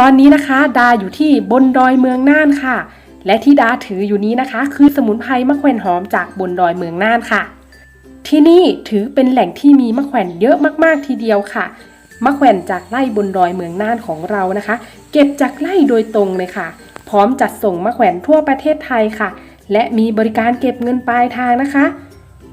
ตอนนี้นะคะ ดาอยู่ที่บนดอยเมืองน่านค่ะ และที่ดาถืออยู่นี้นะคะ คือสมุนไพรมะแขวนหอมจากบนดอยเมืองน่านค่ะ ที่นี่ถือเป็นแหล่งที่มีมะแขวนเยอะมากๆทีเดียวค่ะมะแขวนจากไร่บนดอยเมืองน่านของเรานะคะ เก็บจากไร่โดยตรงเลยค่ะ พร้อมจัดส่งมะแขวนทั่วประเทศไทยค่ะ และมีบริการเก็บเงินปลายทางนะคะ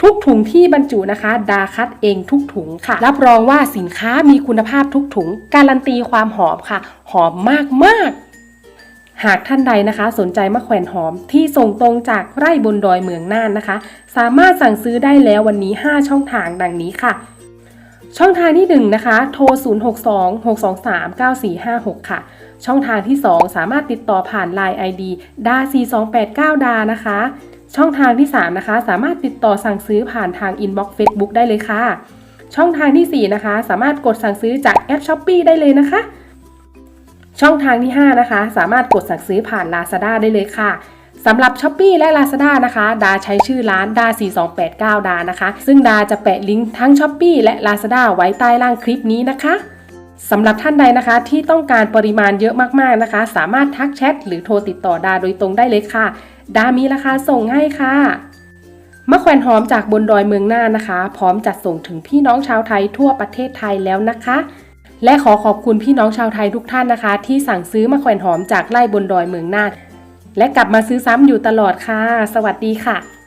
ทุกถุงที่บรรจุนะคะ ดาคัดเองทุกถุงค่ะ รับรองว่าสินค้ามีคุณภาพทุกถุง การันตีความหอมค่ะ หอมมากมาก ๆหากท่านใดนะคะ สนใจมะแขวนหอมที่ส่งตรงจากไร่บนดอยเมืองน่านนะคะ สามารถสั่งซื้อได้แล้ววันนี้ 5 ช่องทางดังนี้ค่ะ ช่องทางที่ 1 นะคะ โทร 062 623 9456 ค่ะ ช่องทางที่ 2 สามารถติดต่อผ่าน Line ID ดา 4289 ดานะคะ ช่องทางที่ 3 นะคะ สามารถติดต่อสั่งซื้อผ่านทาง Inbox Facebook ได้เลยค่ะ ช่องทางทีสี่ 4 นะคะ สามารถกดสั่งซื้อจากแอป s h อ p e e ได้เลยนะคะ ช่องทางที่ 5 นะคะ สามารถกดสั่งซื้อผ่าน Lazada ได้เลยค่ะสำหรับ s h อ p e e และ Lazada นะคะ ดาใช้ชื่อร้านดา 4289 ดานะคะ ซึ่งดาจะแปะลิงก์ทั้ง s h อ p e e และ Lazada ไว้ใต้ล่างคลิปนี้นะคะสำหรับท่านใดนะคะที่ต้องการปริมาณเยอะมากๆนะคะ สามารถทักแชทหรือโทรติดต่อดาโดยตรงได้เลยค่ะ ดามีราคาส่งให้ค่ะ มะแขวนหอมจากบนดอยเมืองน่านนะคะ พร้อมจัดส่งถึงพี่น้องชาวไทยทั่วประเทศไทยแล้วนะคะ และขอขอบคุณพี่น้องชาวไทยทุกท่านนะคะ ที่สั่งซื้อมะแขวนหอมจากไร่บนดอยเมืองน่าน และกลับมาซื้อซ้ำอยู่ตลอดค่ะ สวัสดีค่ะ